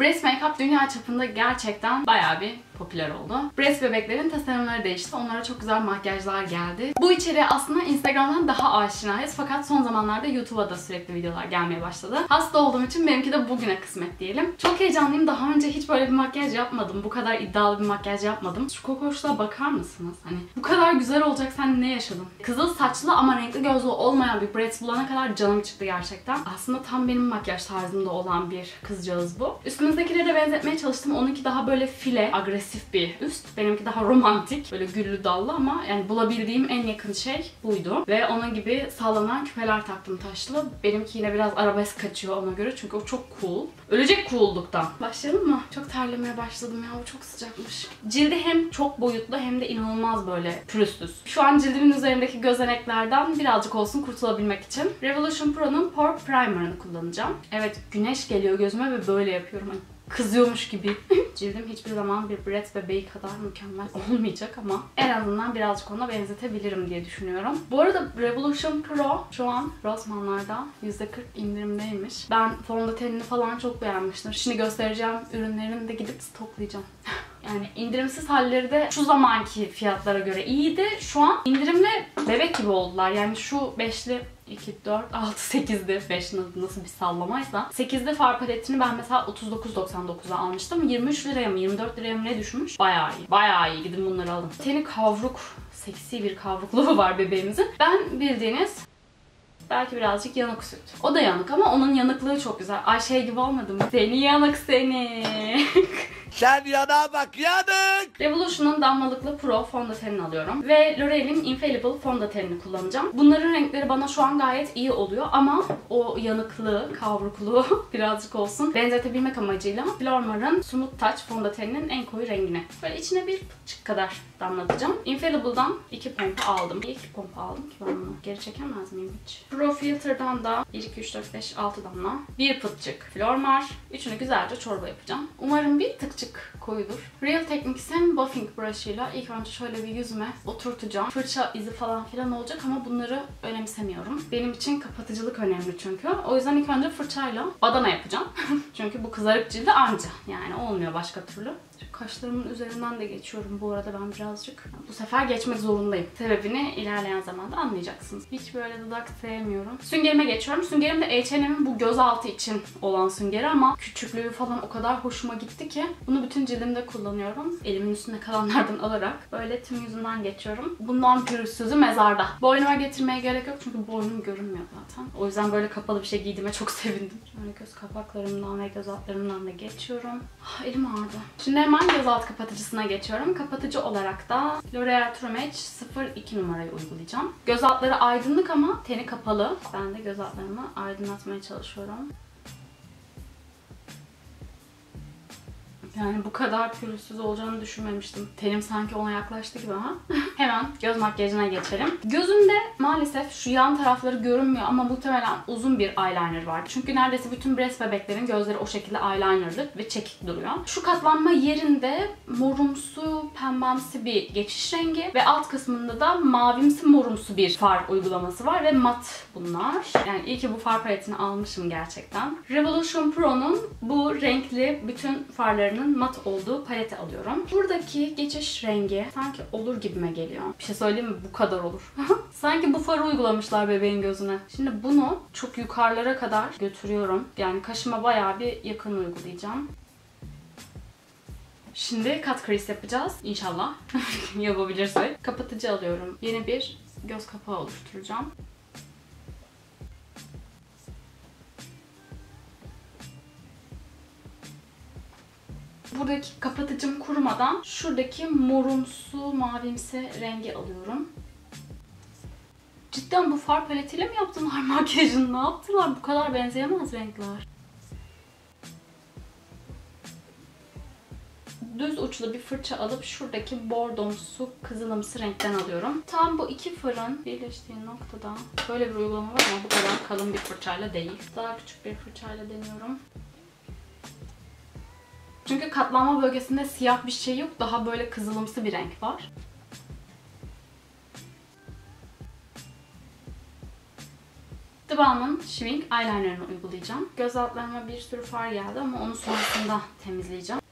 Breast Makeup dünya çapında gerçekten bayağı bir popüler oldu. Breast bebeklerin tasarımları değişti. Onlara çok güzel makyajlar geldi. Bu içeriğe aslında Instagram'dan daha aşinayız. Fakat son zamanlarda YouTube'a da sürekli videolar gelmeye başladı. Hasta olduğum için benimki de bugüne kısmet diyelim. Çok heyecanlıyım. Daha önce hiç böyle bir makyaj yapmadım. Bu kadar iddialı bir makyaj yapmadım. Şu kokoşluğa bakar mısınız? Hani bu kadar güzel olacak sen ne yaşadın? Kızıl saçlı ama renkli gözlü olmayan bir Breast bulana kadar canım çıktı gerçekten. Aslında tam benim makyaj tarzımda olan bir kızcağız bu. Üstümüzdekilere de benzetmeye çalıştım. Onunki daha böyle file, agresif bir üst. Benimki daha romantik. Böyle güllü dallı ama yani bulabildiğim en yakın şey buydu. Ve onun gibi sallanan küpeler taktım taşlı. Benimki yine biraz arabesk kaçıyor ona göre çünkü o çok cool. Ölecek cool'luktan. Başlayalım mı? Çok terlemeye başladım ya. Bu çok sıcakmış. Cildi hem çok boyutlu hem de inanılmaz böyle pürüzsüz. Şu an cildimin üzerindeki gözeneklerden birazcık olsun kurtulabilmek için Revolution Pro'nun Pore Primer'ını kullanacağım. Evet güneş geliyor gözüme ve böyle yapıyorum. Kızıyormuş gibi. Cildim hiçbir zaman bir Brett bebeği kadar mükemmel olmayacak ama en azından birazcık ona benzetebilirim diye düşünüyorum. Bu arada Revolution Pro şu an Rossmann'larda %40 indirimdeymiş. Ben fondötenini falan çok beğenmiştim. Şimdi göstereceğim ürünlerini de gidip stoklayacağım. Yani indirimsiz halleri de şu zamanki fiyatlara göre iyiydi. Şu an indirimli bebek gibi oldular. Yani şu beşli 2, 4, 6, 8'de 5 nasıl bir sallamaysa 8'de far paletini ben mesela 39.99'a almıştım. 23 liraya mı 24 liraya mı ne düşmüş? Bayağı iyi. Bayağı iyi. Gidin bunları alın. Teni kavruk, seksi bir kavrukluğu var bebeğimizin. Ben bildiğiniz Belki birazcık yanık süt. O da yanık ama onun yanıklığı çok güzel. Ay şey gibi olmadı mı? Seni yanık seni. Sen yana bak yanık. Revolution'un damlalıklı Pro fondötenini alıyorum. Ve L'Oreal'in Infallible fondötenini kullanacağım. Bunların renkleri bana şu an gayet iyi oluyor ama o yanıklığı, kavrukluğu birazcık olsun benzetebilmek amacıyla Flormar'ın Smooth Touch fondöteninin en koyu rengine. Böyle içine bir pıçık kadar damlatacağım. Infallible'dan iki pompa aldım. İyi ki pompa aldım ki ben bunu geri çekemez miyim hiç? Pro Filter'dan da 1, 2, 3, 4, 5, 6 damla. Bir pıtçık Flormar. Üçünü güzelce çorba yapacağım. Umarım bir tıkçık koyudur. Real Techniques'in buffing brush'ıyla ilk önce şöyle bir yüzüme oturtacağım. Fırça izi falan filan olacak ama bunları önemsemiyorum. Benim için kapatıcılık önemli çünkü. O yüzden ilk önce fırçayla badana yapacağım. çünkü bu kızarık cildi anca. Yani olmuyor başka türlü. Kaşlarımın üzerinden de geçiyorum bu arada ben birazcık. Bu sefer geçmek zorundayım. Sebebini ilerleyen zamanda anlayacaksınız. Hiç böyle dudak sevmiyorum. Süngerime geçiyorum. Süngerim de H&M'in bu gözaltı için olan süngeri ama küçüklüğü falan o kadar hoşuma gitti ki bunu bütün cildimde kullanıyorum. Elimin üstünde kalanlardan alarak böyle tüm yüzünden geçiyorum. Bundan pürüzsüzü mezarda. Boynuma getirmeye gerek yok çünkü boynum görünmüyor zaten. O yüzden böyle kapalı bir şey giydiğime çok sevindim. Şöyle göz kapaklarımdan ve göz altlarımdan da geçiyorum. Ah, elim ağrıdı. Şimdi hemen göz alt kapatıcısına geçiyorum. Kapatıcı olarak da L'Oreal True Match 02 numarayı uygulayacağım. Göz altları aydınlık ama teni kapalı. Ben de göz altlarımı aydınlatmaya çalışıyorum. Yani bu kadar pürüzsüz olacağını düşünmemiştim. Tenim sanki ona yaklaştı gibi ha. Hemen göz makyajına geçelim. Gözümde maalesef şu yan tarafları görünmüyor ama muhtemelen uzun bir eyeliner var. Çünkü neredeyse bütün breast bebeklerin gözleri o şekilde eyelinerlı ve çekik duruyor. Şu katlanma yerinde morumsu, pembemsi bir geçiş rengi ve alt kısmında da mavimsi morumsu bir far uygulaması var ve mat bunlar. Yani iyi ki bu far paletini almışım gerçekten. Revolution Pro'nun bu renkli bütün farlarının mat olduğu paleti alıyorum. Buradaki geçiş rengi sanki olur gibime geliyor. Bir şey söyleyeyim mi? Bu kadar olur. sanki bu farı uygulamışlar bebeğin gözüne. Şimdi bunu çok yukarılara kadar götürüyorum. Yani kaşıma bayağı bir yakın uygulayacağım. Şimdi kat crease yapacağız. İnşallah yapabilirsek. Kapatıcı alıyorum. Yeni bir göz kapağı oluşturacağım. Buradaki kapatıcım kurumadan şuradaki morumsu mavimsi rengi alıyorum. Cidden bu far paletiyle mi yaptılar makyajını? Ne yaptılar? Bu kadar benzeyemez renkler. düz uçlu bir fırça alıp şuradaki bordomsu kızılımsı renkten alıyorum. Tam bu iki fırın birleştiği noktada böyle bir uygulama var ama bu kadar kalın bir fırçayla değil. Daha küçük bir fırçayla deniyorum. Çünkü katlanma bölgesinde siyah bir şey yok. Daha böyle kızılımsı bir renk var. Balm'ın Schwing eyelinerını uygulayacağım. Göz altlarıma bir sürü far geldi ama onu sonrasında temizleyeceğim.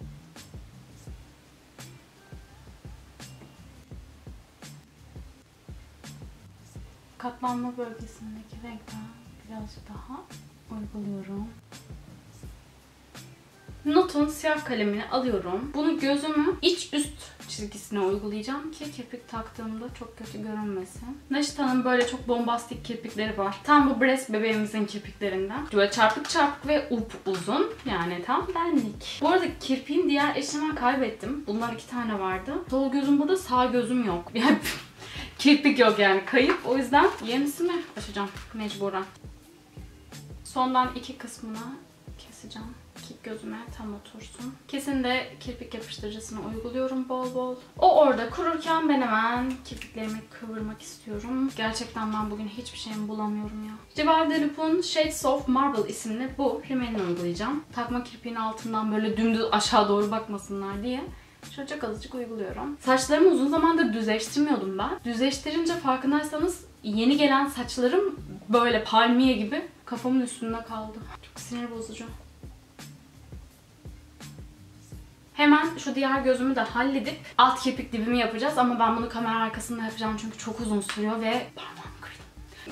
Katlanma bölgesindeki renkten birazcık daha uyguluyorum. Notun siyah kalemini alıyorum. Bunu gözümü iç üst çizgisine uygulayacağım ki kirpik taktığımda çok kötü görünmesin. Naşita'nın böyle çok bombastik kirpikleri var. Tam bu Brest bebeğimizin kirpiklerinden. Böyle çarpık çarpık ve up uzun. Yani tam benlik. Bu arada kirpiğin diğer eşimi kaybettim. Bunlar iki tane vardı. Sol gözüm burada sağ gözüm yok. Yani kirpik yok yani kayıp. O yüzden yenisini açacağım mecburen. Sondan iki kısmına keseceğim ki gözüme tam otursun. Kesin de kirpik yapıştırıcısını uyguluyorum bol bol. O orada kururken ben hemen kirpiklerimi kıvırmak istiyorum. Gerçekten ben bugün hiçbir şeyimi bulamıyorum ya. Rival de Loup'un Shades of Marble isimli bu rimelini uygulayacağım. Takma kirpiğin altından böyle dümdüz aşağı doğru bakmasınlar diye. Şöyle çok azıcık uyguluyorum. Saçlarımı uzun zamandır düzleştirmiyordum ben. Düzleştirince farkındaysanız yeni gelen saçlarım böyle palmiye gibi kafamın üstünde kaldı. Çok sinir bozucu. Hemen şu diğer gözümü de halledip alt kirpik dibimi yapacağız ama ben bunu kamera arkasında yapacağım çünkü çok uzun sürüyor ve parmağımı kırdım.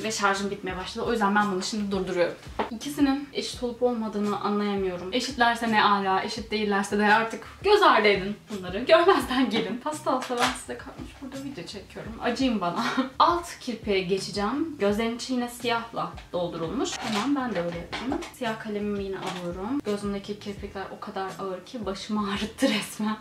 Ve şarjım bitmeye başladı. O yüzden ben bunu şimdi durduruyorum. İkisinin eşit olup olmadığını anlayamıyorum. Eşitlerse ne ala, eşit değillerse de artık göz ardı edin bunları. Görmezden gelin. Pasta olsa ben size kalmış burada video çekiyorum. Acıyım bana. Alt kirpiğe geçeceğim. Gözlerin içi yine siyahla doldurulmuş. Hemen ben de öyle yapayım. Siyah kalemimi yine alıyorum. Gözümdeki kirpikler o kadar ağır ki başımı ağrıttı resmen.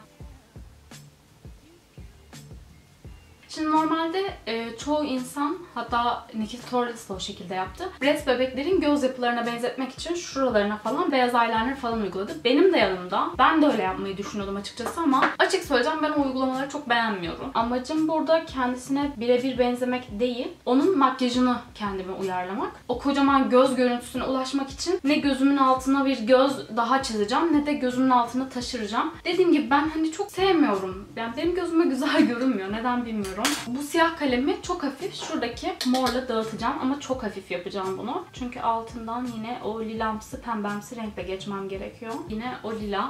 Şimdi normalde e, çoğu insan hatta Nikita Torres de o şekilde yaptı. Breast bebeklerin göz yapılarına benzetmek için şuralarına falan beyaz eyeliner falan uyguladı. Benim de yanımda. Ben de öyle yapmayı düşünüyordum açıkçası ama açık söyleyeceğim ben o uygulamaları çok beğenmiyorum. Amacım burada kendisine birebir benzemek değil, onun makyajını kendime uyarlamak. O kocaman göz görüntüsüne ulaşmak için ne gözümün altına bir göz daha çizeceğim ne de gözümün altına taşıracağım. Dediğim gibi ben hani çok sevmiyorum. Yani benim gözüme güzel görünmüyor. Neden bilmiyorum. Bu siyah kalemi çok hafif şuradaki morla dağıtacağım ama çok hafif yapacağım bunu. Çünkü altından yine o lilamsı pembemsi renkle geçmem gerekiyor. Yine o lila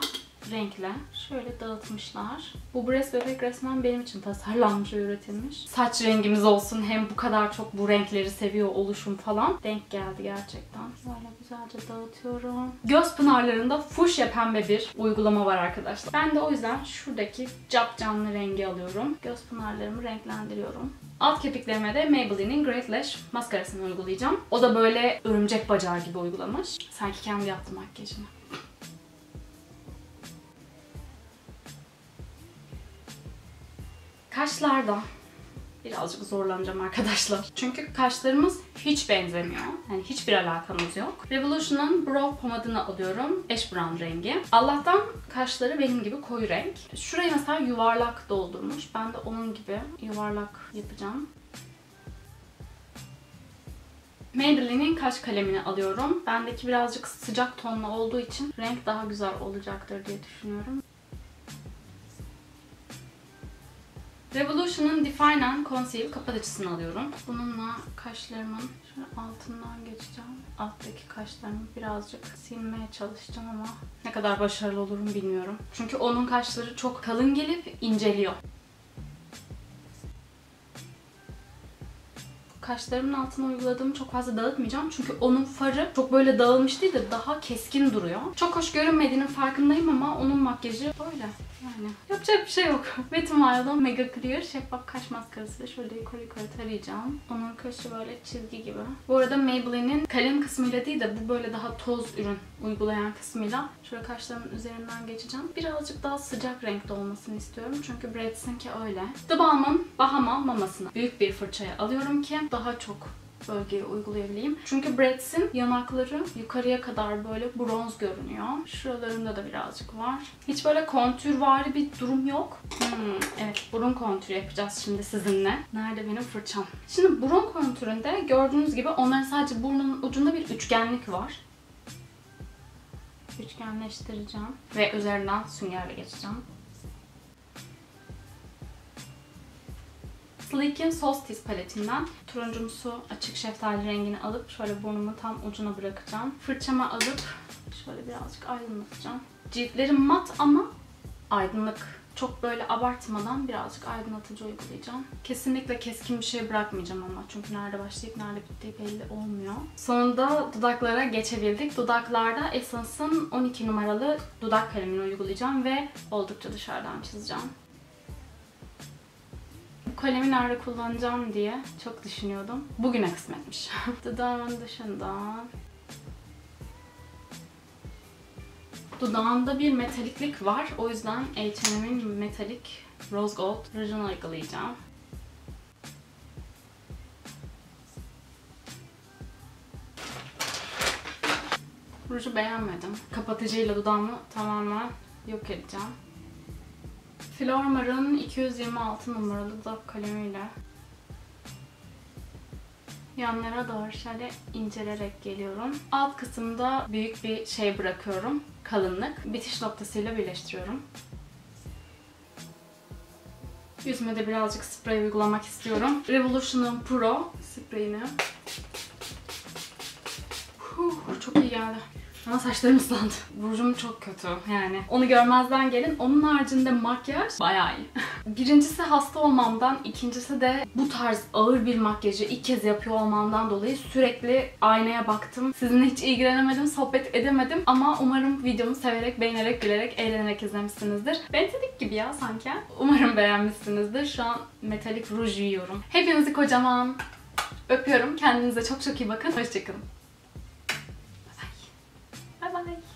renkle şöyle dağıtmışlar. Bu Brest bebek resmen benim için tasarlanmış ve üretilmiş. Saç rengimiz olsun hem bu kadar çok bu renkleri seviyor oluşum falan. Denk geldi gerçekten. Böyle güzelce dağıtıyorum. Göz pınarlarında fuşya pembe bir uygulama var arkadaşlar. Ben de o yüzden şuradaki cap canlı rengi alıyorum. Göz pınarlarımı renklendiriyorum. Alt kirpiklerime de Maybelline'in Great Lash maskarasını uygulayacağım. O da böyle örümcek bacağı gibi uygulamış. Sanki kendi yaptım makyajını. Kaşlarda birazcık zorlanacağım arkadaşlar. Çünkü kaşlarımız hiç benzemiyor. Yani hiçbir alakamız yok. Revolution'un Brow pomadını alıyorum. Ash brown rengi. Allah'tan kaşları benim gibi koyu renk. Şurayı mesela yuvarlak doldurmuş. Ben de onun gibi yuvarlak yapacağım. Maybelline'in kaş kalemini alıyorum. Bendeki birazcık sıcak tonlu olduğu için renk daha güzel olacaktır diye düşünüyorum. Revolution'un Define and Conceal kapatıcısını alıyorum. Bununla kaşlarımın şöyle altından geçeceğim. Alttaki kaşlarımı birazcık silmeye çalışacağım ama ne kadar başarılı olurum bilmiyorum. Çünkü onun kaşları çok kalın gelip inceliyor. Kaşlarımın altına uyguladığımı çok fazla dağıtmayacağım. Çünkü onun farı çok böyle dağılmış değil de daha keskin duruyor. Çok hoş görünmediğinin farkındayım ama onun makyajı böyle. Yani yapacak bir şey yok. Wet n Wild'ın Mega Clear şeffaf kaş maskarası. Şöyle yukarı yukarı tarayacağım. Onun kaşı böyle çizgi gibi. Bu arada Maybelline'in kalem kısmıyla değil de bu böyle daha toz ürün uygulayan kısmıyla şöyle kaşlarımın üzerinden geçeceğim. Birazcık daha sıcak renkte olmasını istiyorum. Çünkü Brat'sinki öyle. The Balm'ın Bahama mamasını büyük bir fırçaya alıyorum ki daha çok bölgeye uygulayabileyim. Çünkü Brat's'in yanakları yukarıya kadar böyle bronz görünüyor. Şuralarında da birazcık var. Hiç böyle kontürvari bir durum yok. Hmm, evet burun kontürü yapacağız şimdi sizinle. Nerede benim fırçam? Şimdi burun kontüründe gördüğünüz gibi onların sadece burnunun ucunda bir üçgenlik var. Üçgenleştireceğim. Ve üzerinden süngerle geçeceğim. Sleek'in Solstice paletinden turuncumsu açık şeftali rengini alıp şöyle burnumu tam ucuna bırakacağım. Fırçama alıp şöyle birazcık aydınlatacağım. Ciltlerim mat ama aydınlık. Çok böyle abartmadan birazcık aydınlatıcı uygulayacağım. Kesinlikle keskin bir şey bırakmayacağım ama. Çünkü nerede başlayıp nerede bittiği belli olmuyor. Sonunda dudaklara geçebildik. Dudaklarda Essence'ın 12 numaralı dudak kalemini uygulayacağım ve oldukça dışarıdan çizeceğim. Bu kalemi nerede kullanacağım diye çok düşünüyordum. Bugüne kısmetmiş. Dudağımın dışında Dudağında bir metaliklik var. O yüzden H&M'in metalik Rose Gold rujunu uygulayacağım. Ruju beğenmedim. Kapatıcıyla dudağımı tamamen yok edeceğim. Flormar'ın 226 numaralı dudak kalemiyle yanlara doğru şöyle incelerek geliyorum. Alt kısımda büyük bir şey bırakıyorum. Kalınlık. Bitiş noktasıyla birleştiriyorum. Yüzüme de birazcık sprey uygulamak istiyorum. Revolution'un Pro spreyini. Huh, çok iyi geldi. Ama saçlarım ıslandı. Rujum çok kötü yani. Onu görmezden gelin. Onun haricinde makyaj bayağı iyi. Birincisi hasta olmamdan, ikincisi de bu tarz ağır bir makyajı ilk kez yapıyor olmamdan dolayı sürekli aynaya baktım. Sizinle hiç ilgilenemedim, sohbet edemedim ama umarım videomu severek, beğenerek, gülerek, eğlenerek izlemişsinizdir. Bentedik gibi ya sanki. Umarım beğenmişsinizdir. Şu an metalik ruj yiyorum. Hepinizi kocaman öpüyorum. Kendinize çok çok iyi bakın. Hoşçakalın. noite.